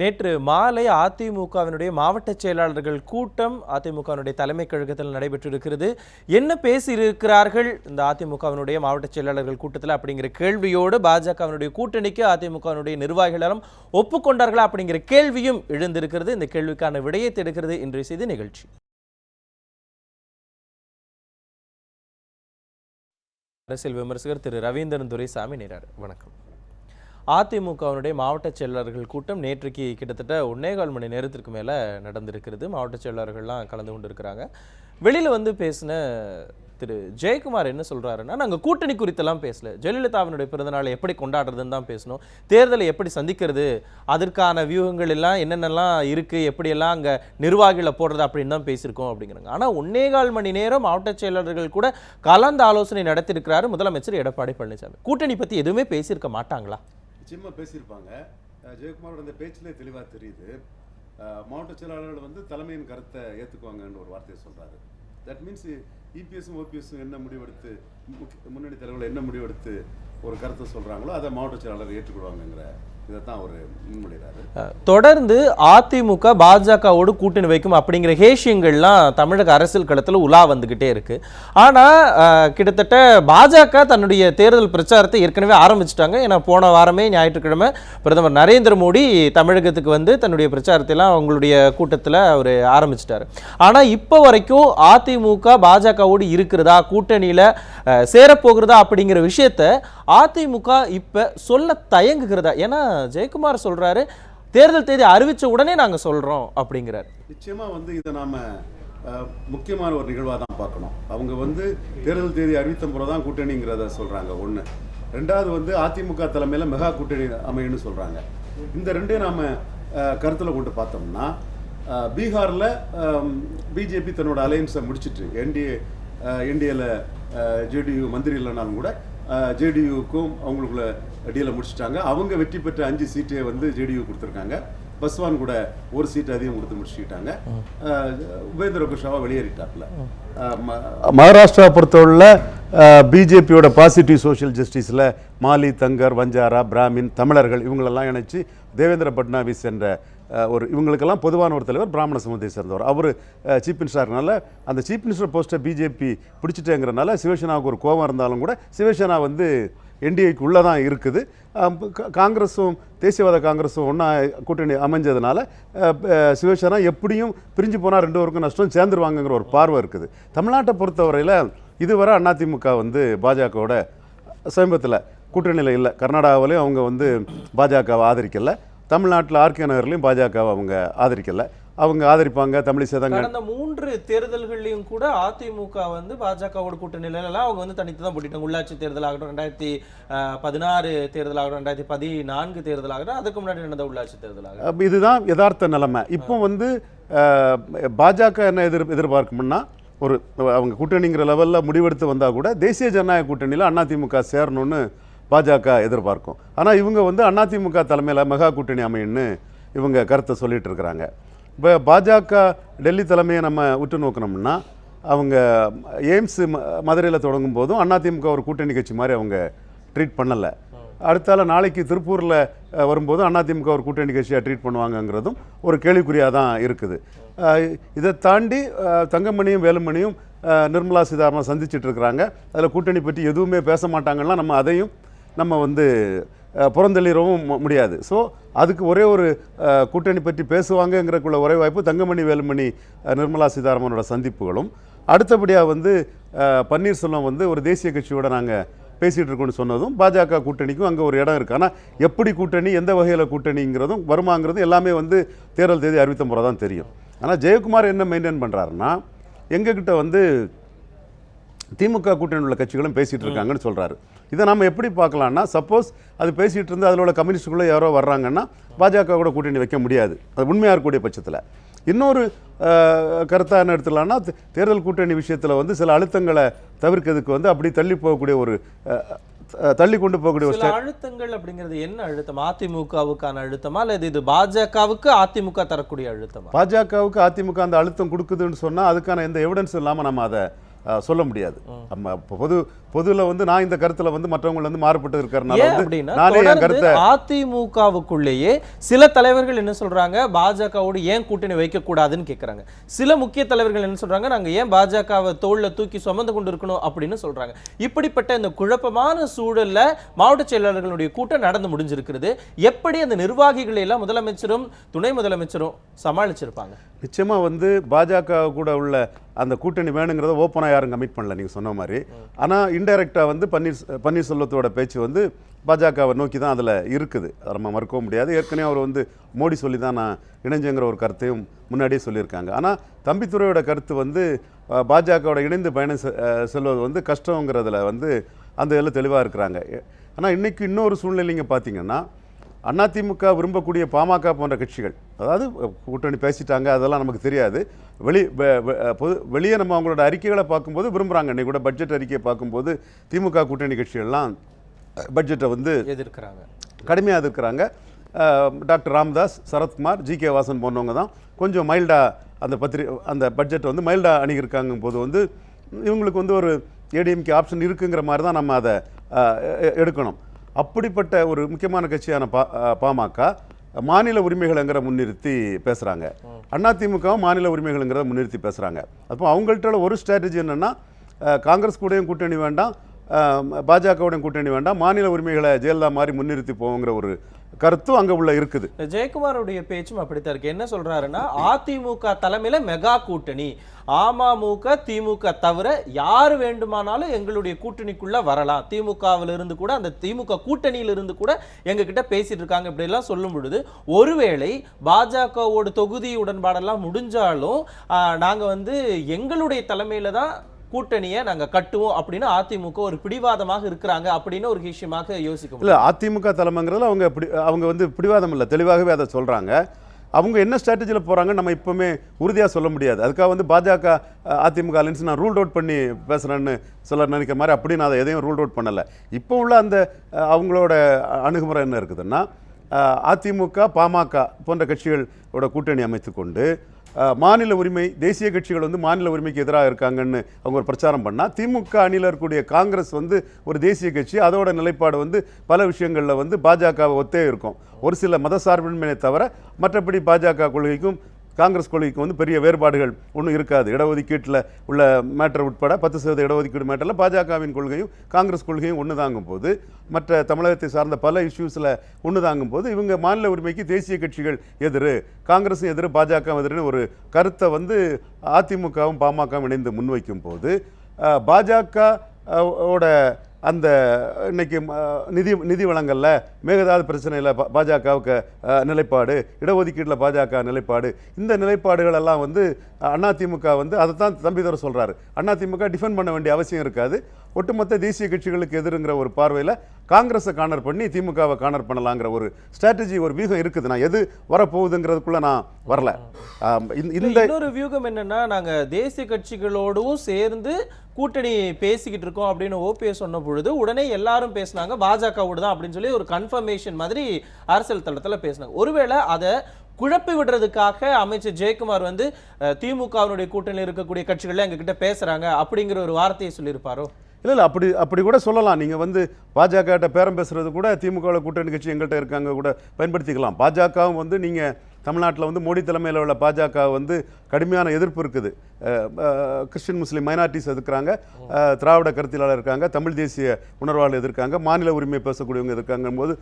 நேற்று மாலை அதிமுகவினுடைய மாவட்ட செயலாளர்கள் கூட்டம் அதிமுகவினுடைய தலைமை கழகத்தில் நடைபெற்றிருக்கிறது. என்ன பேசியிருக்கிறார்கள் இந்த அதிமுகவினுடைய மாவட்ட செயலாளர்கள் கூட்டத்தில் அப்படிங்கிற கேள்வியோடு பாஜகவினுடைய கூட்டணிக்கு அதிமுகவினுடைய நிர்வாகிகளும் ஒப்புக்கொண்டார்களா அப்படிங்கிற கேள்வியும் எழுந்திருக்கிறது. இந்த கேள்விக்கான விடையை தேடுகிறது இன்றைய செய்தி நிகழ்ச்சி. அரசியல் விமர்சகர் திரு ரவீந்திரன் துரைசாமி நேரார். வணக்கம். அதிமுகவினுடைய மாவட்ட செயலாளர்கள் கூட்டம் நேற்றுக்கு கிட்டத்தட்ட ஒன்னேகால் மணி நேரத்திற்கு மேலே நடந்திருக்கிறது. மாவட்ட செயலாளர்கள்லாம் கலந்து கொண்டிருக்கிறாங்க. வெளியில் வந்து பேசின திரு ஜெயக்குமார் என்ன சொல்கிறாருன்னா நாங்கள் கூட்டணி குறித்தெல்லாம் பேசல. ஜெயலலிதாவினுடைய பிறந்தநாளை எப்படி கொண்டாடுறதுன்னு தான் பேசணும். தேர்தலை எப்படி சந்திக்கிறது? அதற்கான வியூகங்கள் எல்லாம் என்னென்னலாம் இருக்குது எப்படியெல்லாம் அங்கே நிர்வாகிகளை போடுறது? அப்படின்னு தான் பேசியிருக்கோம் அப்படிங்கிறாங்க. ஆனால் ஒன்னேகால் மணி நேரம் மாவட்ட செயலாளர்கள் கூட கலந்து ஆலோசனை நடத்தியிருக்கிறாரு முதலமைச்சர் எடப்பாடி பழனிசாமி. கூட்டணி பற்றி எதுவுமே பேசியிருக்க மாட்டாங்களா? நிச்சயமாக பேசியிருப்பாங்க. ஜெயக்குமாரோட அந்த பேச்சிலே தெளிவாக தெரியுது. மாவட்ட செயலாளர்கள் வந்து தலைமையின் கருத்தை ஏற்றுக்குவாங்கன்னு ஒரு வார்த்தையை சொல்கிறாரு தட் மீன்ஸ் இபிஎஸும் ஓபிஎஸும் என்ன முடிவெடுத்து முக்கிய- முன்னணி தலைவர்கள் என்ன முடிவெடுத்து ஒரு கருத்தை சொல்கிறாங்களோ அதை மாவட்ட செயலாளர் ஏற்றுக்கொள்வாங்கங்கிற தொடர்ந்து அதிமுக பாஜகவோடு கூட்டணி வைக்கும் அப்படிங்கிற ஹேஷியங்கள்லாம் தமிழக அரசியல் களத்தில் உலா வந்துக்கிட்டே இருக்கு. ஆனால் கிட்டத்தட்ட பாஜக தன்னுடைய தேர்தல் பிரச்சாரத்தை ஏற்கனவே ஆரம்பிச்சிட்டாங்க. ஏன்னா போன வாரமே ஞாயிற்றுக்கிழமை பிரதமர் நரேந்திர மோடி தமிழகத்துக்கு வந்து தன்னுடைய பிரச்சாரத்தைலாம் அவங்களுடைய கூட்டத்தில் அவர் ஆரம்பிச்சிட்டாரு. ஆனால் இப்போ வரைக்கும் அதிமுக பாஜகவோடு இருக்கிறதா கூட்டணியில் சேரப்போகிறதா அப்படிங்கிற விஷயத்த அதிமுக இப்போ சொல்ல தயங்குகிறதா? ஏன்னா ஜெயக்குமார் சொல்கிறாரு தேர்தல் தேதி அறிவித்த உடனே நாங்கள் சொல்கிறோம் அப்படிங்கிறார். நிச்சயமாக வந்து இதை நாம் முக்கியமான ஒரு நிகழ்வாக தான் பார்க்கணும். அவங்க வந்து தேர்தல் தேதி அறிவித்த முறை தான் கூட்டணிங்கிறத சொல்கிறாங்க ஒன்று ரெண்டாவது வந்து அதிமுக தலைமையில் மெகா கூட்டணி அமையன்னு சொல்கிறாங்க இந்த ரெண்டையும் நாம் கருத்தில் கொண்டு பார்த்தோம்னா பீகாரில் பிஜேபி தன்னோட அலையன்ஸை முடிச்சிட்டு என்டிஏ என்டிஏல ஜேடியு மந்திரி இல்லைனாலும் கூட ஜேடியுக்கும் அவங்களுக்குள்ள டீலை முடிச்சிட்டாங்க. அவங்க வெற்றி பெற்ற அஞ்சு சீட்டை வந்து ஜேடியு கொடுத்துருக்காங்க. பஸ்வான் கூட ஒரு சீட் அதிகம் கொடுத்து முடிச்சுக்கிட்டாங்க. உபேந்திர குஷாவா வெளியேறிட்டாப்ல மகாராஷ்டிரா பொறுத்தவரையில் பிஜேபியோட பாசிட்டிவ் சோஷியல் ஜஸ்டிஸில் மாலி தங்கர் வஞ்சாரா பிராமின் தமிழர்கள் இவங்களெல்லாம் இணைச்சு தேவேந்திர பட்னாவிஸ் என்ற ஒரு இவங்களுக்கெல்லாம் பொதுவான ஒரு தலைவர் பிராமண சமூகத்தை சேர்ந்தவர். அவர் சீஃப் மினிஸ்டர்னால அந்த சீஃப் மினிஸ்டர் போஸ்ட்டை பிஜேபி பிடிச்சிட்டேங்கிறனால சிவசேனாவுக்கு ஒரு கோபம் இருந்தாலும் கூட சிவசேனா வந்து என்டிஏக்கு உள்ளே தான் இருக்குது. காங்கிரஸும் தேசியவாத காங்கிரஸும் ஒன்றா கூட்டணி அமைஞ்சதுனால சிவசேனா எப்படியும் பிரிஞ்சு போனால் ரெண்டு பேருக்கும் நஷ்டம் சேர்ந்துருவாங்கங்கிற ஒரு பார்வை இருக்குது. தமிழ்நாட்டை பொறுத்தவரையில் இதுவரை அதிமுக வந்து பாஜகவோட சமீபத்தில் கூட்டணியில் இல்லை. கர்நாடகாவிலையும் அவங்க வந்து பாஜகவை ஆதரிக்கலை. தமிழ்நாட்டில் ஆர்கே நகர்லையும் பாஜகவை அவங்க ஆதரிக்கல. அவங்க ஆதரிப்பாங்க தமிழிசை தாங்க கடந்த மூன்று தேர்தல்கள்லையும் கூட அதிமுக வந்து பாஜகவோட கூட்டணியில எல்லாம் அவங்க வந்து தனித்து தான் போட்டிட்டாங்க. உள்ளாட்சி தேர்தல் ஆகட்டும் ரெண்டாயிரத்தி பதினாறு தேர்தல் ஆகட்டும் ரெண்டாயிரத்தி பதினான்கு தேர்தல் ஆகட்டும் அதுக்கு முன்னாடி நடந்த உள்ளாட்சி தேர்தல் ஆகட்டும் இதுதான் யதார்த்த நிலைமை. இப்போ வந்து பாஜக என்ன எதிர் எதிர்பார்க்கும்னா ஒரு அவங்க கூட்டணிங்கிற லெவலில் முடிவெடுத்து வந்தால் கூட தேசிய ஜனநாயக கூட்டணியில் அதிமுக சேரணும்னு பாஜக எதிர்பார்க்கும். ஆனால் இவங்க வந்து அதிமுக தலைமையில் மெகா கூட்டணி அமையும்னு இவங்க கருத்தை சொல்லிட்டு இருக்கிறாங்க. இப்போ பாஜக டெல்லி தலைமையை நம்ம உற்று நோக்கணும்னா அவங்க எய்ம்ஸ் மதுரையில் தொடங்கும் போதும் அதிமுக ஒரு கூட்டணி கட்சி மாதிரி அவங்க ட்ரீட் பண்ணலை. அடுத்தால நாளைக்கு திருப்பூரில் வரும்போது அதிமுக ஒரு கூட்டணி கட்சியாக ட்ரீட் பண்ணுவாங்கங்கிறதும் ஒரு கேள்விக்குறியாக தான் இருக்குது. இதை தாண்டி தங்கமணியும் வேலுமணியும் நிர்மலா சீதாராமன் சந்திச்சுட்டு இருக்கிறாங்க. அதில் கூட்டணி பற்றி எதுவுமே பேச மாட்டாங்கன்னா நம்ம அதையும் நம்ம வந்து புறந்தள்ளிடவும் முடியாது. ஸோ அதுக்கு ஒரே ஒரு கூட்டணி பற்றி பேசுவாங்கங்கிறக்குள்ள ஒரே வாய்ப்பு தங்கமணி வேலுமணி நிர்மலா சீதாராமனோட சந்திப்புகளும். அடுத்தபடியாக வந்து பன்னீர்செல்வம் வந்து ஒரு தேசிய கட்சியோட நாங்கள் பேசிகிட்டு இருக்கோம்னு சொன்னதும் பாஜக கூட்டணிக்கும் அங்கே ஒரு இடம் இருக்குது ஆனால் எப்படி கூட்டணி எந்த வகையில் கூட்டணிங்கிறதும் வருமாங்கிறதும் எல்லாமே வந்து தேர்தல் தேதி அறிவித்த முறை தான் தெரியும். ஆனால் ஜெயக்குமார் என்ன மெயின்டைன் பண்ணுறாருன்னா எங்ககிட்ட வந்து திமுக கூட்டணியில் உள்ள கட்சிகளும் பேசிகிட்டு இருக்காங்கன்னு சொல்கிறாரு இதை நம்ம எப்படி பார்க்கலாம்னா சப்போஸ் அது பேசிகிட்டு இருந்து அதில் உள்ள கம்யூனிஸ்டுக்குள்ளே யாரோ வர்றாங்கன்னா பாஜக கூட கூட்டணி வைக்க முடியாது. அது உண்மையாக இருக்கக்கூடிய பட்சத்தில். இன்னொரு கருத்தாக என்ன எடுத்துக்கலாம்னா தேர்தல் கூட்டணி விஷயத்தில் வந்து சில அழுத்தங்களை தவிர்க்கிறதுக்கு வந்து அப்படி தள்ளி போகக்கூடிய ஒரு தள்ளி கொண்டு போகக்கூடிய ஒரு சில அழுத்தங்கள் அப்படிங்கிறது என்ன அழுத்தம்? அதிமுகவுக்கான அழுத்தமா? அல்லது இது பாஜகவுக்கு அதிமுக தரக்கூடிய அழுத்தமா? பாஜகவுக்கு அதிமுக அந்த அழுத்தம் கொடுக்குதுன்னு சொன்னால் அதுக்கான எந்த எவிடன்ஸும் இல்லாமல் நம்ம அதை சொல்ல முடியாது. நம்ம பொது பொதுல வந்து நான் இந்த கருத்துல வந்து மற்றவங்க வந்து மாறுபட்டு இருக்கிறனால வந்து நானே என் கருத்தை அதிமுகவுக்குள்ளேயே சில தலைவர்கள் என்ன சொல்றாங்க? பாஜகவோடு ஏன் கூட்டணி வைக்க கூடாதுன்னு கேக்குறாங்க. சில முக்கிய தலைவர்கள் என்ன சொல்றாங்க? நாங்க ஏன் பாஜகவை தோல்ல தூக்கி சுமந்து கொண்டு இருக்கணும் அப்படின்னு சொல்றாங்க. இப்படிப்பட்ட இந்த குழப்பமான சூழல்ல மாவட்ட செயலாளர்களுடைய கூட்டம் நடந்து முடிஞ்சிருக்கிறது. எப்படி அந்த நிர்வாகிகளை எல்லாம் முதலமைச்சரும் துணை முதலமைச்சரும் சமாளிச்சிருப்பாங்க? நிச்சயமா வந்து பாஜக கூட உள்ள அந்த கூட்டணி வேணுங்கிறத ஓப்பனாக யாரும் கமிட் பண்ணல நீங்கள் சொன்ன மாதிரி. ஆனால் இன்டைரக்டாக வந்து பன்னீர் பன்னீர்செல்வத்தோட பேச்சு வந்து பாஜகவை நோக்கி தான் அதில் இருக்குது. அதை நம்ம மறுக்கவும் முடியாது. ஏற்கனவே அவர் வந்து மோடி சொல்லி தான் நான் இணைஞ்சேங்கிற ஒரு கருத்தையும் முன்னாடியே சொல்லியிருக்காங்க. ஆனால் தம்பித்துறையோட கருத்து வந்து பாஜகவோட இணைந்து பயணம் செ- செல்வது வந்து கஷ்டங்கிறதுல வந்து அந்த இதில் தெளிவாக இருக்கிறாங்க. ஆனால் இன்றைக்கி இன்னொரு சூழ்நிலைங்க பார்த்தீங்கன்னா அதிமுக விரும்பக்கூடிய பாமக போன்ற கட்சிகள் அதாவது கூட்டணி பேசிட்டாங்க அதெல்லாம் நமக்கு தெரியாது. வெளி பொது வெளியே நம்ம அவங்களோட அறிக்கைகளை பார்க்கும்போது விரும்புகிறாங்க இன்னைக்கு கூட பட்ஜெட் அறிக்கையை பார்க்கும்போது திமுக கூட்டணி கட்சிகள்லாம் பட்ஜெட்டை வந்து எதிர்க்கிறாங்க. கடுமையாக எதிர்க்கிறாங்க. Doctor Ramadoss Sarathkumar G K Vasan போன்றவங்க தான் கொஞ்சம் மைல்டாக அந்த பத்திரி அந்த பட்ஜெட்டை வந்து மைல்டாக அணுகியிருக்காங்க போது வந்து இவங்களுக்கு வந்து ஒரு ஏடிஎம்கே ஆப்ஷன் இருக்குங்கிற மாதிரி தான் நம்ம அதை எடுக்கணும். அப்படிப்பட்ட ஒரு முக்கியமான கட்சியான பா பாமக மாநில உரிமைகள்ங்கிற முன்னிறுத்தி பேசுகிறாங்க அதிமுகவும் மாநில உரிமைகள்ங்கிறத முன்னிறுத்தி பேசுகிறாங்க அப்போ அவங்கள்ட்ட ஒரு ஸ்ட்ராட்டஜி என்னென்னா காங்கிரஸ் கூடயும் கூட்டணி வேண்டாம் பாஜகவுடன் கூட்டணி வேண்டாம் மாநில உரிமைகளை ஜெயலலிதா மாதிரி முன்னிறுத்தி போவோங்கிற ஒரு கருத்தும் அங்கே உள்ள இருக்குது. ஜெயக்குமாருடைய பேச்சும் அப்படித்தான் இருக்கு. என்ன சொல்றாருன்னா அதிமுக தலைமையில மெகா கூட்டணி. அமமுக திமுக தவிர யார் வேண்டுமானாலும் எங்களுடைய கூட்டணிக்குள்ள வரலாம். திமுகவில் இருந்து கூட அந்த திமுக கூட்டணியில் இருந்து கூட எங்ககிட்ட பேசிட்டு இருக்காங்க. இப்படிலாம் சொல்லும் பொழுது ஒருவேளை பாஜகவோட தொகுதி உடன்பாடெல்லாம் முடிஞ்சாலும் நாங்கள் வந்து எங்களுடைய தலைமையில தான் கூட்டணியை நாங்க கட்டுவோம் அப்படின்னு அதிமுக ஒரு பிடிவாதமாக இருக்கிறாங்க அப்படின்னு ஒரு விஷயமாக யோசிக்க முடியும். இல்லை அதிமுக தலைமைங்கிறதுல அவங்க அவங்க வந்து பிடிவாதம் இல்லை தெளிவாகவே அதை சொல்கிறாங்க அவங்க என்ன ஸ்ட்ராட்டஜியில் போகிறாங்க நம்ம இப்போவுமே உறுதியாக சொல்ல முடியாது. அதுக்காக வந்து பாஜக அதிமுக அலைன்ஸ் நான் ரூல்ட் அவுட் பண்ணி பேசுகிறேன்னு சொல்ல நினைக்கிற மாதிரி அப்படி நான் அதை எதையும் ரூல்ட் அவுட் பண்ணலை. இப்போ உள்ள அந்த அவங்களோட அணுகுமுறை என்ன இருக்குதுன்னா அதிமுக பாமக போன்ற கட்சிகளோட கூட்டணி அமைத்துக்கொண்டு அஹ், மாநில உரிமை தேசிய கட்சிகள் வந்து மாநில உரிமைக்கு எதிராக இருக்காங்கன்னு அவங்க ஒரு பிரச்சாரம் பண்ணால் திமுக அணியில் இருக்கக்கூடிய காங்கிரஸ் வந்து ஒரு தேசிய கட்சி அதோட நிலைப்பாடு வந்து பல விஷயங்களில் வந்து பாஜகவை ஒத்தே இருக்கும். ஒரு சில மத சார்பின்மையை தவிர மற்றபடி பாஜக கொள்கைக்கும் காங்கிரஸ் கொள்கைக்கு வந்து பெரிய வேறுபாடுகள் ஒன்றும் இருக்காது. இடஒதுக்கீட்டில் உள்ள மேட்டர் உட்பட பத்து சதவீத இடஒதுக்கீடு மேட்டரில் பாஜகவின் கொள்கையும் காங்கிரஸ் கொள்கையும் ஒன்று தாங்கும் போது மற்ற தமிழகத்தை சார்ந்த பல இஷ்யூஸில் ஒன்று தாங்கும் போது இவங்க மாநில உரிமைக்கு தேசிய கட்சிகள் எதிர் காங்கிரஸும் எதிர் பாஜக எதிர்னு ஒரு கருத்தை வந்து அதிமுகவும் பாமகவும் இணைந்து முன்வைக்கும் போது பாஜக ஓட அந்த இன்னைக்கு நிதி நிதி வளங்களில் மேகதாது பிரச்சனையில் பாஜகவுக்கு நிலைப்பாடு இடஒதுக்கீட்டில் பாஜக நிலைப்பாடு இந்த நிலைப்பாடுகள் எல்லாம் வந்து அதிமுக வந்து அதை தான் தம்பிதுரை சொல்கிறாரு அதிமுக டிஃபெண்ட் பண்ண வேண்டிய அவசியம் இருக்காது. ஒட்டுமொத்த தேசிய கட்சிகளுக்கு எதிருங்கிற ஒரு பார்வையில் காங்கிரஸை கார்னர் பண்ணி திமுகவை கார்னர் பண்ணலாங்கிற ஒரு ஸ்ட்ராட்டஜி ஒரு வியூகம் இருக்குது நான் எது வரப்போகுதுங்கிறதுக்குள்ள நான் வரல. இந்த- இன்னொரு வியூகம் என்னன்னா நாங்க தேசிய கட்சிகளோடவும் சேர்ந்து கூட்டணி பேசிக்கிட்டு இருக்கோம் அப்படின்னு ஓபிஎஸ் சொன்ன பொழுது உடனே எல்லாரும் பேசினாங்க பாஜகவோடு தான் அப்படின்னு சொல்லி ஒரு கன்ஃபர்மேஷன் மாதிரி அரசியல் தளத்துல பேசினாங்க. ஒருவேளை அதை குழப்பி விடுறதுக்காக அமைச்சர் ஜெயக்குமார் வந்து திமுகவினுடைய கூட்டணியில் இருக்கக்கூடிய கட்சிகள்ல எங்க கிட்ட பேசுறாங்க அப்படிங்கிற ஒரு வார்த்தையை சொல்லியிருப்பாரோ? இல்லை இல்லை அப்படி அப்படி கூட சொல்லலாம். நீங்கள் வந்து பாஜகட்ட பேரம் பேசுகிறது கூட திமுகவில் கூட்டணி கட்சி எங்கள்கிட்ட இருக்காங்க கூட பயன்படுத்திக்கலாம். பாஜகவும் வந்து நீங்கள் தமிழ்நாட்டில் வந்து மோடி தலைமையில் உள்ள பாஜக வந்து கடுமையான எதிர்ப்பு இருக்குது. கிறிஸ்டின் முஸ்லீம் மைனாரிட்டிஸ் எதிர்க்கிறாங்க. திராவிட கருத்தியலாளர் இருக்காங்க. தமிழ் தேசிய உணர்வாளர் எதிர்க்காங்க. மாநில உரிமை பேசக்கூடியவங்க எதிர்க்காங்கும் போது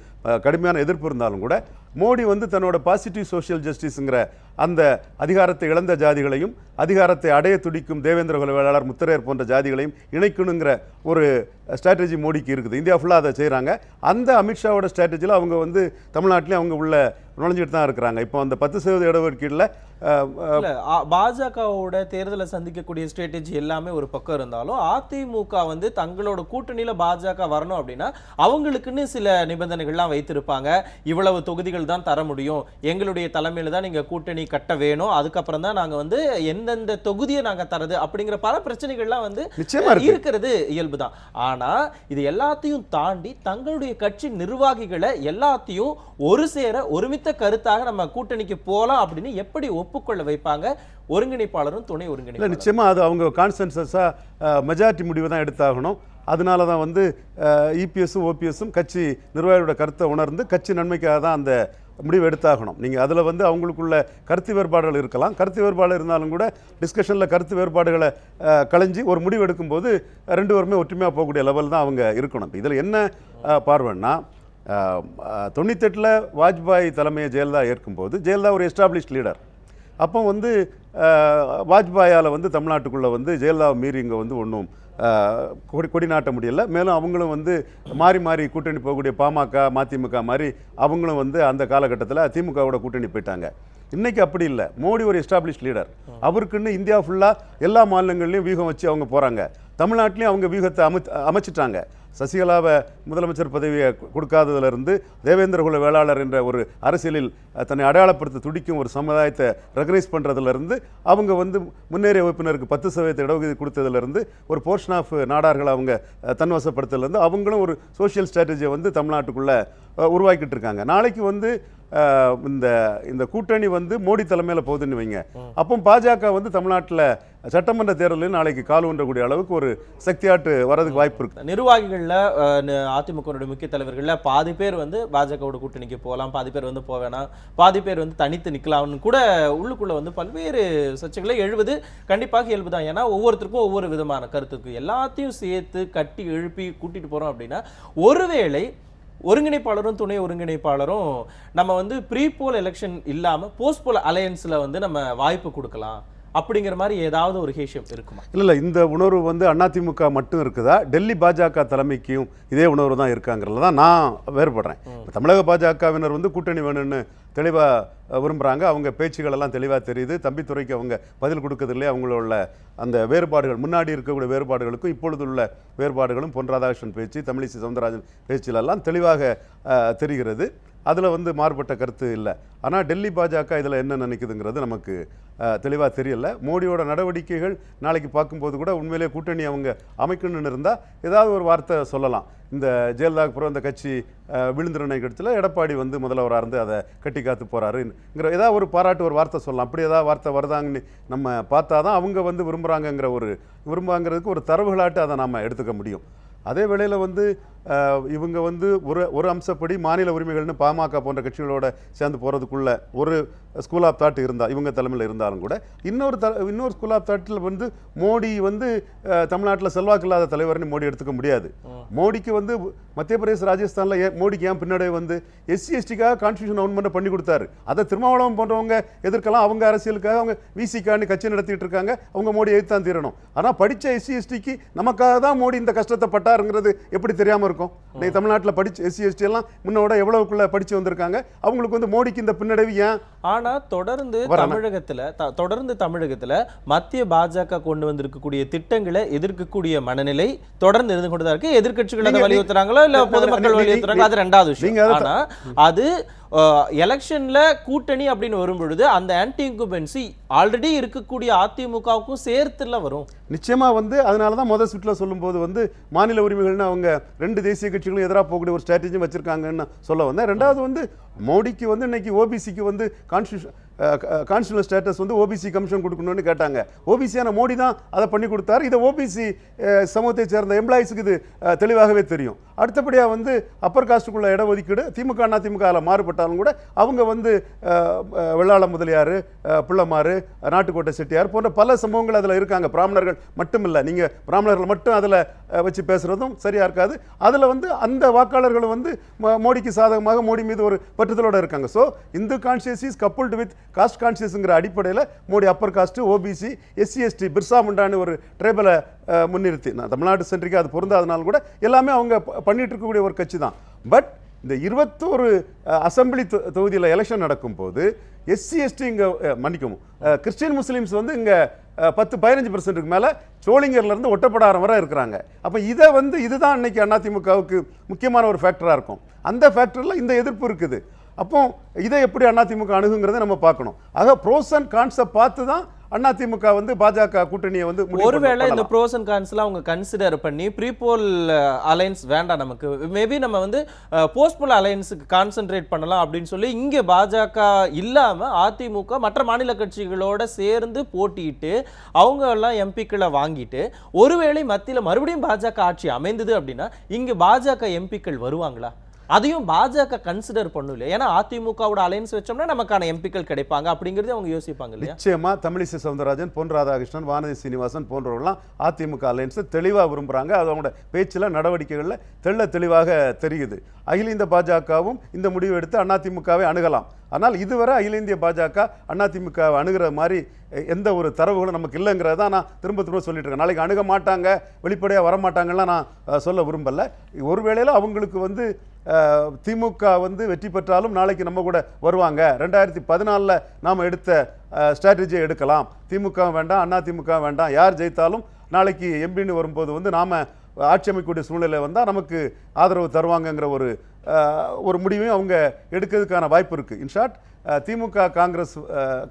கடுமையான எதிர்ப்பு இருந்தாலும் கூட மோடி வந்து தன்னோட பாசிட்டிவ் சோஷியல் ஜஸ்டிஸுங்கிற அந்த அதிகாரத்தை இழந்த ஜாதிகளையும் அதிகாரத்தை அடைய துடிக்கும் தேவேந்திர குல வேளாளர் முத்திரையர் போன்ற ஜாதிகளையும் இணைக்கணுங்கிற ஒரு ஸ்ட்ராட்டஜி மோடிக்கு இருக்குது. இந்தியா ஃபுல்லாக அதை செய்கிறாங்க அந்த அமித்ஷாவோட ஸ்ட்ராட்டஜியில் அவங்க வந்து தமிழ்நாட்டிலே அவங்க உள்ள நுழைஞ்சிட்டு தான் இருக்கிறாங்க. இப்போ அந்த பத்து சதவீத இடஒதுக்கீடில் பாஜகவோட தேர்தலை சந்திக்கக்கூடிய ஸ்ட்ராட்டஜி எல்லாமே ஒரு பக்கம் இருந்தாலும் அதிமுக வந்து தங்களோட கூட்டணியில பாஜக வரணும் அப்படின்னா அவங்களுக்குன்னு சில நிபந்தனைகள்லாம் வைத்திருப்பாங்க. இவ்வளவு தொகுதிகள் தான் தர முடியும். எங்களுடைய தலைமையில தான் நீங்க கூட்டணி கட்ட வேணும். அதுக்கப்புறம் தான் நாங்க வந்து எந்தெந்த தொகுதியை நாங்க தரது அப்படிங்கிற பல பிரச்சனைகள்லாம் வந்து. இருக்கிறது இயல்புதான். ஆனா இது எல்லாத்தையும் தாண்டி தங்களுடைய கட்சி நிர்வாகிகளை எல்லாத்தையும் ஒரு சேர ஒருமித்த கருத்தாக நம்ம கூட்டணிக்கு போலாம் அப்படின்னு எப்படி ஒப்புக்கொள்ள வைப்பாங்க? ஒருங்கிணைப்பாளரும் துணை இல்லை ஒருங்கிணைப்பாளரும். நிச்சயமா அது அவங்க கான்சென்சஸாக மெஜாரிட்டி முடிவு தான் எடுத்தாகணும். அதனால தான் வந்து இபிஎஸும் ஓபிஎஸும் கட்சி நிர்வாகிகளோட கருத்தை உணர்ந்து கட்சி நன்மைக்காக தான் அந்த முடிவு எடுத்தாகணும். நீங்கள் அதில் வந்து அவங்களுக்குள்ள கருத்து வேறுபாடுகள் இருக்கலாம். கருத்து வேறுபாடு இருந்தாலும் கூட டிஸ்கஷனில் கருத்து வேறுபாடுகளை களைஞ்சி ஒரு முடிவு எடுக்கும்போது ரெண்டு பேருமே ஒற்றுமையாக போகக்கூடிய லெவல் தான் அவங்க இருக்கணும். இதில் என்ன பார்வைன்னா தொண்ணூத்தெட்டில் வாஜ்பாய் தலைமையை ஜெயலலிதா ஏற்கும்போது ஜெயலலிதா ஒரு எஸ்டாப்ளிஷ்ட் லீடர் அப்போ வந்து வாஜ்பாயால் வந்து தமிழ்நாட்டுக்குள்ளே வந்து ஜெயலலிதாவை மீறி இங்கே வந்து ஒன்றும் கொடி கொடி நாட்ட முடியல. மேலும் அவங்களும் வந்து மாறி மாறி கூட்டணி போகக்கூடிய பாமக மதிமுக மாதிரி அவங்களும் வந்து அந்த காலகட்டத்தில் திமுகவோட கூட்டணி போயிட்டாங்க. இன்றைக்கி அப்படி இல்லை. மோடி ஒரு எஸ்டாப்ளிஷ் லீடர் அவருக்குன்னு இந்தியா ஃபுல்லாக எல்லா மாநிலங்கள்லையும் வியூகம் வச்சு அவங்க போகிறாங்க தமிழ்நாட்டிலையும் அவங்க வியூகத்தை அமை அமைச்சிட்டாங்க. சசிகலாவை முதலமைச்சர் பதவியை கொடுக்காததிலிருந்து தேவேந்திரகுல வேளாளர் என்ற ஒரு அரசியலில் தன்னை அடையாளப்படுத்த துடிக்கும் ஒரு சமுதாயத்தை ரெகனைஸ் பண்ணுறதுலேருந்து அவங்க வந்து முன்னேறிய வகுப்பினருக்கு பத்து சதவீதத்தை இடஒதுக்கீடு கொடுத்ததுலேருந்து ஒரு போர்ஷன் ஆஃப் நாடார்கள் அவங்க தன்வசப்படுத்ததுலேருந்து அவங்களும் ஒரு சோஷியல் ஸ்ட்ராட்டஜியை வந்து தமிழ்நாட்டுக்குள்ளே உருவாக்கிட்டு இருக்காங்க. நாளைக்கு வந்து இந்த இந்த கூட்டணி வந்து மோடி தலைமையில் போகுதுன்னு வைங்க. அப்போ பாஜக வந்து தமிழ்நாட்டில் சட்டமன்ற தேர்தலில் நாளைக்கு கால் ஒன்றக்கூடிய அளவுக்கு ஒரு சக்தியாட்டு வரதுக்கு வாய்ப்பு இருக்கு. நிர்வாகிகளில் அதிமுகனுடைய முக்கிய தலைவர்களில் பாதி பேர் வந்து பாஜகவோட கூட்டணிக்கு போகலாம் பாதி பேர் வந்து போவேணாம் பாதி பேர் வந்து தனித்து நிற்கலாம்னு கூட உள்ளுக்குள்ள வந்து பல்வேறு சர்ச்சைகளை எழுவது கண்டிப்பாக இயல்புதான். ஏன்னா ஒவ்வொருத்தருக்கும் ஒவ்வொரு விதமான கருத்துக்கு எல்லாத்தையும் சேர்த்து கட்டி எழுப்பி கூட்டிட்டு போறோம் அப்படின்னா ஒருவேளை ஒருங்கிணைப்பாளரும் துணை ஒருங்கிணைப்பாளரும் நம்ம வந்து ப்ரீ போல் எலெக்ஷன் இல்லாமல் போஸ்ட் போல் அலையன்ஸில் வந்து நம்ம வாய்ப்பு கொடுக்கலாம். அப்படிங்கிற மாதிரி ஏதாவது ஒரு ஹேஷியம் இருக்குமா? இல்லை இல்லை இந்த உணர்வு வந்து அதிமுக மட்டும் இருக்குதா? டெல்லி பாஜக தலைமைக்கும் இதே உணர்வு தான் இருக்காங்கிறதுல தான் நான் வேறுபடுறேன். தமிழக பாஜகவினர் வந்து கூட்டணி வேணும்னு தெளிவாக விரும்புகிறாங்க அவங்க பேச்சுகள் எல்லாம் தெளிவாக தெரியுது. தம்பித்துறைக்கு அவங்க பதில் கொடுக்கறதுலே அவங்களோட அந்த வேறுபாடுகள் முன்னாடி இருக்கக்கூடிய வேறுபாடுகளுக்கும் இப்பொழுது உள்ள வேறுபாடுகளும் பொன் ராதாகிருஷ்ணன் பேச்சு தமிழிசை சவுந்தரராஜன் பேச்சிலெல்லாம் தெளிவாக தெரிகிறது. அதில் வந்து மாறுபட்ட கருத்து இல்லை. ஆனால் டெல்லி பாஜக இதில் என்ன நினைக்குதுங்கிறது நமக்கு தெளிவாக தெரியல. மோடியோட நடவடிக்கைகள் நாளைக்கு பார்க்கும்போது கூட உண்மையிலே கூட்டணி அவங்க அமைக்கணும்னு இருந்தால் ஏதாவது ஒரு வார்த்தை சொல்லலாம். இந்த ஜெயலலிதாவுக்கு அப்புறம் இந்த கட்சி அஹ், கட்சியில் எடப்பாடி வந்து முதல்வராக இருந்து அதை கட்டி காத்து போகிறாருங்கிற ஏதாவது ஒரு பாராட்டு ஒரு வார்த்தை சொல்லலாம். அப்படி ஏதாவது வார்த்தை வருதாங்கன்னு நம்ம பார்த்தா தான் அவங்க வந்து விரும்புகிறாங்கங்கிற ஒரு விரும்பாங்கிறதுக்கு ஒரு தரவுகளாட்டு அதை நாம் எடுத்துக்க முடியும். அதே வேளையில் வந்து இவங்க வந்து ஒரு ஒரு அம்சப்படி மாநில உரிமைகள்னு பாமக போன்ற கட்சிகளோட சேர்ந்து போகிறதுக்குள்ள ஒரு ஸ்கூல் ஆஃப் தாட் இருந்தால் இவங்க தலைமையில் இருந்தாலும் கூட இன்னொரு த இன்னொரு ஸ்கூல் ஆஃப் தாட்டில் வந்து மோடி வந்து தமிழ்நாட்டில் செல்வாக்கு இல்லாத தலைவர்னு மோடி எடுத்துக்க முடியாது. மோடிக்கு வந்து மத்திய பிரதேச ராஜஸ்தானில் ஏன் மோடிக்கு ஏன் பின்னாடி வந்து எஸ்சி எஸ்டிக்காக கான்ஸ்டியூஷன் அமெண்ட்மெண்ட் பண்ணி கொடுத்தாரு. அதை திருமாவளவன் போன்றவங்க எதிர்க்கலாம் அவங்க அரசியலுக்காக அவங்க விசிக்கான்னு கட்சி நடத்திட்டு இருக்காங்க அவங்க மோடி எதிர்த்தான் தீரணும். ஆனால் படித்த எஸ்சி எஸ்டிக்கு நமக்காக தான் மோடி இந்த கஷ்டத்தை பட்டாருங்கிறது எப்படி தெரியாமல் இருக்கும் இன்னைக்கு தமிழ்நாட்டில் படிச்ச எஸ்சி எஸ்டி எல்லாம் முன்னோட எவ்வளவுக்குள்ள படிச்சு வந்திருக்காங்க? அவங்களுக்கு வந்து மோடிக்கு இந்த பின்னடைவு ஏன்? ஆனா தொடர்ந்து. தமிழகத்துல தொடர்ந்து தமிழகத்துல மத்திய பாஜக கொண்டு வந்திருக்கக்கூடிய திட்டங்களை எதிர்க்கக்கூடிய மனநிலை தொடர்ந்து இருந்து கொண்டுதான் இருக்கு. எதிர்க்கட்சிகள் அதை வலியுறுத்துறாங்களோ இல்ல பொதுமக்கள் வலியுறுத்துறாங்களோ? அது ரெண்டாவது விஷயம். ஆனா அது எலெக்ஷன்ல கூட்டணி அப்படின்னு வரும் பொழுது அந்த ஆன்டி இன்குபென்சி ஆல்ரெடி இருக்கக்கூடிய அதிமுகவுக்கும் சேர்த்துல வரும். நிச்சயமா வந்து அதனால தான் முதல் சுற்றுல சொல்லும்போது வந்து மாநில உரிமைகள்னு அவங்க ரெண்டு தேசிய கட்சிகளும் எதிராக போகக்கூடிய ஒரு ஸ்ட்ராட்டஜி வச்சுருக்காங்கன்னு சொல்ல வந்தேன். ரெண்டாவது வந்து மோடிக்கு வந்து இன்னைக்கு ஓபிசிக்கு வந்து கான்ஸ்டியூஷன் கான்ஸ்டியூஷனல் ஸ்டேட்டஸ் வந்து ஓபிசி கமிஷன் கொடுக்கணும்னு கேட்டாங்க. ஓபிசியான மோடி தான் அதை பண்ணி கொடுத்தாரு. இதை ஓபிசி சமூகத்தை சேர்ந்த எம்ப்ளாயிஸுக்கு இது தெளிவாகவே தெரியும். அடுத்தபடியாக வந்து அப்பர் காஸ்ட்டுக்குள்ள இடஒதுக்கீடு திமுக அண்ணா திமுகவில் மாறுபட்டாலும் கூட அவங்க வந்து வெள்ளாள முதலியார் அஹ், பிள்ளைமாறு நாட்டுக்கோட்டை செட்டியார் போன்ற பல சமூகங்கள் அதில் இருக்காங்க. பிராமணர்கள் மட்டும் இல்லை நீங்கள் பிராமணர்கள் மட்டும் அதில் வச்சு பேசுகிறதும் சரியாக இருக்காது. அதில் வந்து அந்த வாக்காளர்கள் வந்து ம- மோடிக்கு சாதகமாக மோடி மீது ஒரு பற்றுதலோடு இருக்காங்க. So Hindu conscious is coupled with caste கான்ஷியஸுங்கிற அடிப்படையில் Modi upper caste OBC SC ST Birsa முண்டான்னு ஒரு ட்ரைபலை முன்னிறுத்தி. நான் தமிழ்நாடு சென்றிக்கு அது பொருந்தாதனால கூட எல்லாமே அவங்க ப- பண்ணிட்டு இருக்கக்கூடிய ஒரு கட்சி தான். பட் இந்த இருபத்தோரு அசம்பிளி தொகுதியில் எலெக்ஷன் நடக்கும்போது எஸ்சி எஸ்டி இங்கே மன்னிக்கவும் கிறிஸ்டின் முஸ்லீம்ஸ் வந்து இங்கே பத்து பதினஞ்சு பர்சன்ட்டுக்கு மேலே சோளிங்கர்லேருந்து ஒட்டப்படாரம் வரை இருக்கிறாங்க. அப்போ இதை வந்து இதுதான் இன்னைக்கு அதிமுகவுக்கு முக்கியமான ஒரு ஃபேக்டராக இருக்கும். அந்த ஃபேக்டரில் இந்த எதிர்ப்பு இருக்குது. அப்போ இதை எப்படி அதிமுக அணுகுங்கிறத நம்ம பார்க்கணும். ஆக ப்ரோஸ் அண்ட் கான்ஸை பார்த்து தான் அதிமுக வந்து பாஜக கூட்டணியை வந்து ஒருவேளை இந்த. ப்ரோஸ் அண்ட் கான்ஸ்லாம் அவங்க கன்சிடர் பண்ணி ப்ரீபோல் அலைன்ஸ் வேண்டாம் நமக்கு மேபி நம்ம வந்து போஸ்ட்போல் அலைன்ஸுக்கு கான்சென்ட்ரேட் பண்ணலாம் அப்படின்னு சொல்லி இங்கே பாஜக இல்லாம அதிமுக மற்ற மாநில கட்சிகளோட சேர்ந்து போட்டியிட்டு அவங்க எல்லாம் எம்பிக்களை வாங்கிட்டு ஒருவேளை மத்தியில மறுபடியும் பாஜக ஆட்சி அமைந்தது அப்படின்னா இங்க பாஜக எம்பிக்கள் வருவாங்களா அதையும் பாஜக கன்சிடர் பண்ணும் இல்லையா ஏன்னா அதிமுகவோட அலைன்ஸ் வச்சோம்னா நமக்கான எம்பிக்கள் கிடைப்பாங்க அப்படிங்கிறது அவங்க யோசிப்பாங்க இல்லையா? நிச்சயமா தமிழிசை சவுந்தரராஜன் பொன் ராதாகிருஷ்ணன் வானதி சீனிவாசன் போன்றவர்கள்லாம் அதிமுக அலையன்ஸை தெளிவாக விரும்புகிறாங்க அது அவங்களோட பேச்சில் நடவடிக்கைகளில் தெள்ள தெளிவாக தெரியுது. அகில இந்திய பாஜகவும் இந்த முடிவு எடுத்து அதிமுகவை அணுகலாம். ஆனால் இதுவரை அகில இந்திய பாஜக அதிமுக அணுகிற மாதிரி எந்த ஒரு தரவுகளும் நமக்கு இல்லைங்கிறத தான் நான் திரும்ப திரும்ப சொல்லிட்டு இருக்கேன். நாளைக்கு அணுக மாட்டாங்க வெளிப்படையாக வரமாட்டாங்கலாம் நான் சொல்ல சொல்ல ஒரு ஒருவேளையில் அவங்களுக்கு வந்து திமுக வந்து வெற்றி பெற்றாலும் நாளைக்கு நம்ம கூட வருவாங்க. ரெண்டாயிரத்தி பதினாலில் நாம் எடுத்த ஸ்ட்ராட்டஜியை எடுக்கலாம். திமுக வேண்டாம் அண்ணா திமுக வேண்டாம். யார் ஜெயித்தாலும் நாளைக்கு எம்பின்னு வரும்போது வந்து நாம் ஆட்சி அமைக்கக்கூடிய சூழ்நிலை வந்தால் நமக்கு ஆதரவு தருவாங்கங்கிற ஒரு ஒரு முடிவையும் அவங்க எடுக்கிறதுக்கான வாய்ப்பு இருக்குது இன்ஷார்ட் திமுக காங்கிரஸ்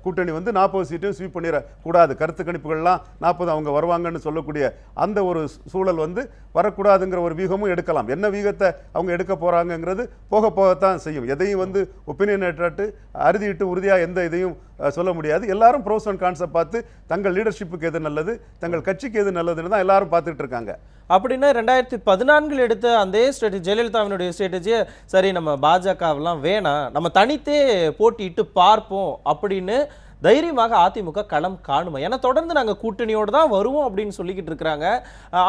கூட்டணி வந்து நாற்பது சீட்டையும் ஸ்வீப் பண்ணிடக்கூடாது கருத்து கணிப்புகள்லாம் நாற்பது அவங்க வருவாங்கன்னு சொல்லக்கூடிய அந்த ஒரு சூழல் வந்து வரக்கூடாதுங்கிற ஒரு வீகமும் எடுக்கலாம். என்ன வீகத்தை அவங்க எடுக்க போகிறாங்கங்கிறது போக போகத்தான் செய்யும். எதையும் வந்து ஒப்பீனியனேட்டாட்டு அறுதிட்டு உறுதியாக எந்த இதையும் சொல்ல முடியாது. எல்லாரும் ப்ரோஸ் அண்ட் கான்செப்ட் பார்த்து தங்கள் லீடர்ஷிப்புக்கு எது நல்லது தங்கள் கட்சிக்கு எது நல்லதுன்னு தான் எல்லாரும் பார்த்துட்டு இருக்காங்க. அப்படின்னா ரெண்டாயிரத்தி பதினான்கில் எடுத்த அந்த ஸ்ட்ராட்டஜி ஜெயலலிதாவினுடைய ஸ்ட்ராட்டஜியை சரி நம்ம பாஜகவெல்லாம் வேணாம் நம்ம தனித்தே போட்டியிட்டு பார்ப்போம் அப்படின்னு தைரியமாக அதிமுக களம் காணுமா? ஏன்னா தொடர்ந்து நாங்கள் கூட்டணியோடு தான் வருவோம் அப்படின்னு சொல்லிக்கிட்டு இருக்கிறாங்க.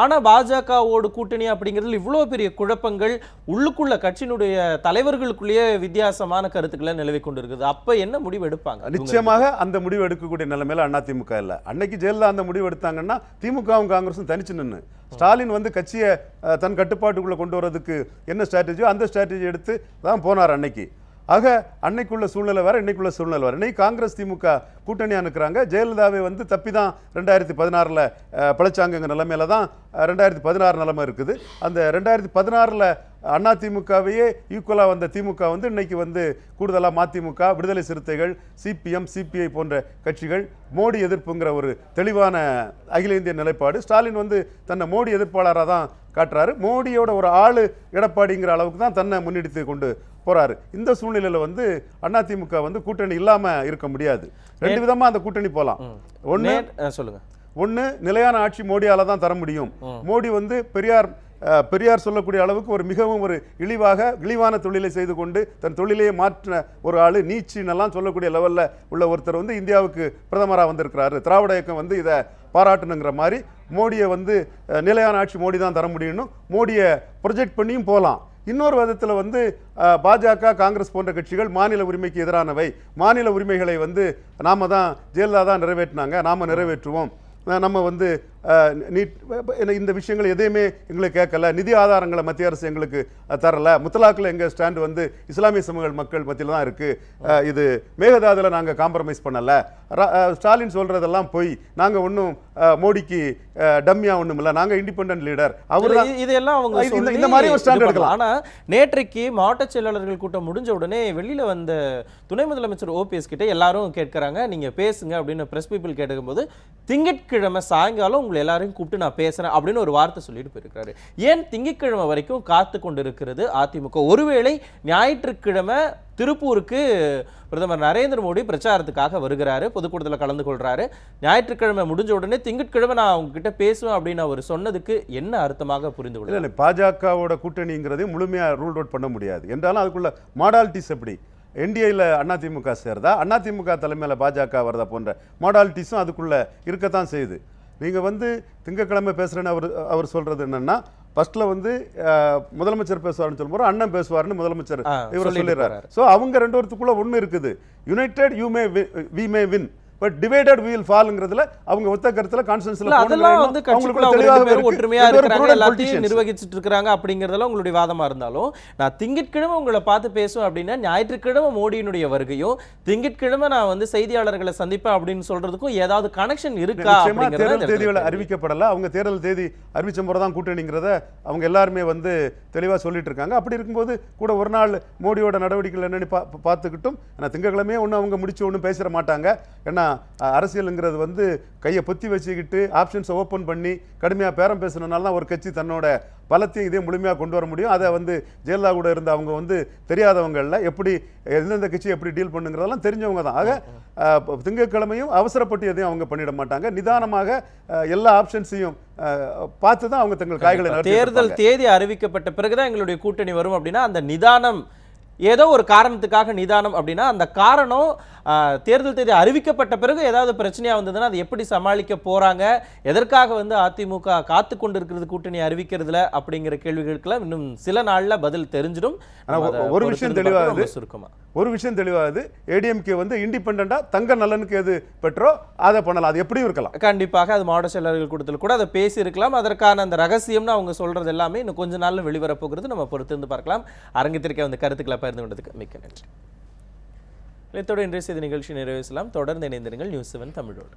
ஆனால் பாஜகவோடு கூட்டணி அப்படிங்கிறதுல இவ்வளோ பெரிய குழப்பங்கள் உள்ளுக்குள்ள கட்சியினுடைய தலைவர்களுக்குள்ளேயே வித்தியாசமான கருத்துக்களை நிலவி கொண்டு இருக்குது அப்போ என்ன முடிவு எடுப்பாங்க? நிச்சயமாக அந்த முடிவு எடுக்கக்கூடிய நிலைமையில அண்ணா திமுக இல்லை. அன்னைக்கு ஜெயலலிதா அந்த முடிவு எடுத்தாங்கன்னா திமுகவும் காங்கிரஸும் தனிச்சு நின்று ஸ்டாலின் வந்து கட்சியை தன் கட்டுப்பாட்டுக்குள்ளே கொண்டு வரதுக்கு என்ன ஸ்ட்ராட்டஜியோ அந்த ஸ்ட்ராட்டஜி எடுத்து தான் போனார் அன்னைக்கு. ஆக அன்னைக்குள்ள சூழ்நிலை வேறு இன்னைக்குள்ள சூழ்நிலை வர இன்னைக்கு காங்கிரஸ் திமுக கூட்டணியா இருக்கிறாங்க ஜெயலலிதாவை வந்து தப்பி தான் ரெண்டாயிரத்தி பதினாறில் பிழைச்சாங்கங்க நிலமையில தான் ரெண்டாயிரத்தி பதினாறு நிலமை இருக்குது. அந்த ரெண்டாயிரத்தி பதினாறில் அண்ணா திமுகவையே ஈக்குவலாக வந்த திமுக வந்து இன்னைக்கு வந்து கூடுதலாக மதிமுக விடுதலை சிறுத்தைகள் சிபிஎம் சிபிஐ போன்ற கட்சிகள் மோடி எதிர்ப்புங்கிற ஒரு தெளிவான அகில இந்திய நிலைப்பாடு. ஸ்டாலின் வந்து தன்னை மோடி எதிர்ப்பாளராக தான் காட்டுறாரு. மோடியோட ஒரு ஆள் எடப்பாடிங்கிற அளவுக்கு தான் தன்னை முன்னெடுத்து கொண்டு போறாரு. இந்த சூழ்நிலையில வந்து அதிமுக வந்து கூட்டணி இல்லாம இருக்க முடியாது. ரெண்டு விதமா அந்த கூட்டணி போலாம். நேர்- அஹ், சொல்லுங்க. ஒண்ணு நிலையான ஆட்சி மோடியால தான் தர முடியும். மோடி வந்து பெரியார் பெரியார் சொல்லக்கூடிய அளவுக்கு ஒரு மிகவும் ஒரு இழிவாக இழிவான தொழிலை செய்து கொண்டு தன் தொழிலையே மாற்றின ஒரு ஆளு நீச்சின்னெல்லாம் சொல்லக்கூடிய லெவல்ல உள்ள ஒருத்தர் வந்து இந்தியாவுக்கு பிரதமராக வந்திருக்கிறாரு. திராவிட இயக்கம் வந்து இதை பாராட்டணுங்கிற மாதிரி மோடியை வந்து நிலையான ஆட்சி மோடி தான் தர முடியும்னு மோடியை ப்ரொஜெக்ட் பண்ணியும் போகலாம் இன்னொரு விதத்தில் வந்து பாஜக காங்கிரஸ் போன்ற கட்சிகள் மாநில உரிமைக்கு எதிரானவை. மாநில உரிமைகளை வந்து நாம தான் ஜெயலலிதா தான் நிறைவேற்றினாங்க நாம் நிறைவேற்றுவோம். நம்ம வந்து நீட் என்ன இந்த விஷயங்கள் எதையுமே எங்களுக்கு கேட்கல நிதி ஆதாரங்களை மத்திய அரசு எங்களுக்கு தரலை. தரல முத்தலாக்கில் எங்கள் ஸ்டாண்டு வந்து இஸ்லாமிய சமூக மக்கள் மத்தியில் தான் இருக்குது இது மேகதாதில் நாங்கள் காம்ப்ரமைஸ் பண்ணலை. ஸ்டாலின் சொல்றதெல்லாம் பொய். நாங்கள் ஒன்றும் மோடிக்கு டம்மியா ஒன்றும் இல்லை நாங்கள் இண்டிபெண்டன்ட் லீடர் அவர் இது- இதெல்லாம் அவங்க இந்த- மாதிரி ஒரு இது எடுக்கலாம். பண்ணலாம். ஆனா நேற்றைக்கு மாவட்ட செயலாளர்கள் கூட்டம் முடிஞ்ச உடனே வெளியில வந்த துணை முதலமைச்சர் ஓபிஎஸ் கிட்ட எல்லாரும் கேட்கறாங்க நீங்க பேசுங்க அப்படின்னு பிரஸ் பீப்பிள் கேட்கும்போது திங்கட்கிழமை சாயங்காலம் உங்களை எல்லாரையும் கூப்பிட்டு நான் பேசுறேன் அப்படின்னு ஒரு வார்த்தை சொல்லிட்டு போயிருக்காரு. ஏன் திங்கட்கிழமை வரைக்கும் காத்து கொண்டிருக்கிறது அதிமுக? ஒருவேளை ஞாயிற்றுக்கிழமை திருப்பூருக்கு பிரதமர் நரேந்திர மோடி பிரச்சாரத்துக்காக வருகிறாரு. பொதுக்கூட்டத்தில் கலந்து கொள்கிறாரு ஞாயிற்றுக்கிழமை முடிஞ்ச உடனே திங்கட்கிழமை நான் அவங்ககிட்ட பேசுவேன் அப்படின்னு அவர் சொன்னதுக்கு என்ன அர்த்தமாக புரிந்து கொள்ள பாஜகவோட கூட்டணிங்கிறதையும் முழுமையாக ரூல் அவுட் பண்ண முடியாது. என்றாலும் அதுக்குள்ள மாடாலிட்டிஸ் எப்படி? என்டிஏல அதிமுக சேருதா? அதிமுக தலைமையில் பாஜக வருதா போன்ற மாடாலிட்டிஸும் அதுக்குள்ளே இருக்கத்தான் செய்யுது. நீங்கள் வந்து திங்கட்கிழமை பேசுகிறேன்னு அவர் அவர் சொல்கிறது என்னென்னா ஃபர்ஸ்ட்ல வந்து முதலமைச்சர் பேசுவார்னு சொல்லும்போது அண்ணன் பேசுவார்னு முதலமைச்சர் இவர் சொல்லிடுறாரு. ஸோ அவங்க ரெண்டு பேர்த்துக்குள்ள ஒண்ணு இருக்குது. United you may we may win but divided we'll ஃபால்ங்கிறதுல அவங்க ஒத்த கருத்துல கான்சென்ஸ்ல அதெல்லாம் வந்து கட்சிக்குள்ள அவங்க பேரும் ஒற்றுமையா இருக்கிறாங்க எல்லாத்தையும் நிர்வகிச்சிட்டு இருக்காங்க அப்படிங்கறதெல்லாம் உங்களுடைய வாதமா இருந்தாலும் நான் திங்கட்கிழமை உங்களை பார்த்து பேசுவேன் அப்படின்னா ஞாயிற்றுக்கிழமை மோடியினுடைய வருகையும் திங்கட்கிழமை நான் வந்து செய்தியாளர்களை சந்திப்பேன் அப்படின்னு சொல்றதுக்கும் ஏதாவது கனெக்ஷன் இருக்கா தேர்தல் தேதிகள். அறிவிக்கப்படல. அவங்க தேர்தல் தேதி அறிவிச்ச முறை தான் கூட்டணிங்கிறத அவங்க எல்லாருமே வந்து தெளிவா சொல்லிட்டு இருக்காங்க அப்படி இருக்கும்போது கூட ஒரு நாள் மோடியோட நடவடிக்கைகள் என்னன்னு பார்த்துக்கிட்டும் ஏன்னா திங்கக்கிழமையே ஒன்றும் அவங்க முடிச்சு ஒன்றும் பேசிட மாட்டாங்க. ஏன்னா அரசியலுங்கிறது வந்து கையை பொத்தி வச்சுக்கிட்டு ஆப்ஷன்ஸை ஓப்பன் பண்ணி கடுமையாக பேரம் பேசுனதுனால தான் ஒரு கட்சி தன்னோட பலத்தையும் இதே முழுமையாக கொண்டு வர முடியும். அதை வந்து ஜெயலலிதா கூட இருந்த அவங்க வந்து தெரியாதவங்கள எப்படி எந்தெந்த கட்சி எப்படி டீல் பண்ணுங்கிறதெல்லாம் தெரிஞ்சவங்க தான். ஆக திங்கட்கிழமையும் அவசரப்பட்டு எதையும் அவங்க பண்ணிட மாட்டாங்க. நிதானமாக எல்லா ஆப்ஷன்ஸையும் பார்த்து தான் அவங்க தங்கள் காய்களை தேர்தல். தேதி அறிவிக்கப்பட்ட பிறகுதான் எங்களுடைய கூட்டணி வரும் அப்படின்னா அந்த நிதானம் ஏதோ ஒரு காரணத்துக்காக நிதானம் அப்படின்னா அந்த காரணம் தேர்தல் தேதி அறிவிக்கப்பட்ட பிறகு ஏதாவது பிரச்சனையா வந்ததுன்னா அதை எப்படி சமாளிக்க போறாங்க? எதற்காக வந்து அதிமுக காத்து கொண்டிருக்கிறது கூட்டணி அறிவிக்கிறதுல அப்படிங்கிற கேள்விகளுக்கெல்லாம் இன்னும் சில நாள்ல பதில் தெரிஞ்சிடும். ஒரு விஷயம் பார்க்கலாம். தெளிவாகுது. ஒரு விஷயம் தெளிவாகுது. ஏடிஎம்கே வந்து இண்டிபெண்டா தங்க நலனுக்கு எது பெற்றோ அதை பண்ணலாம். அது எப்படியும் இருக்கலாம். கண்டிப்பாக அது மாவட்ட செயலாளர்கள் கூட்டத்தில் கூட அதை பேசியிருக்கலாம். அதற்கான அந்த ரகசியம்னு அவங்க சொல்கிறது எல்லாமே இன்னும் கொஞ்ச நாளில் வெளிவரப்போகிறது. நம்ம பொறுத்திருந்து பார்க்கலாம். அரங்கத்திற்கே அந்த கருத்துக்களை பகிர்ந்து கொண்டதுக்கு மிக்க நன்றி. இத்தோடு இன்றைய செய்தி நிகழ்ச்சி நிறைவேற்றலாம் தொடர்ந்து இணைந்திருங்கள். நியூஸ் செவன் தமிழோடு.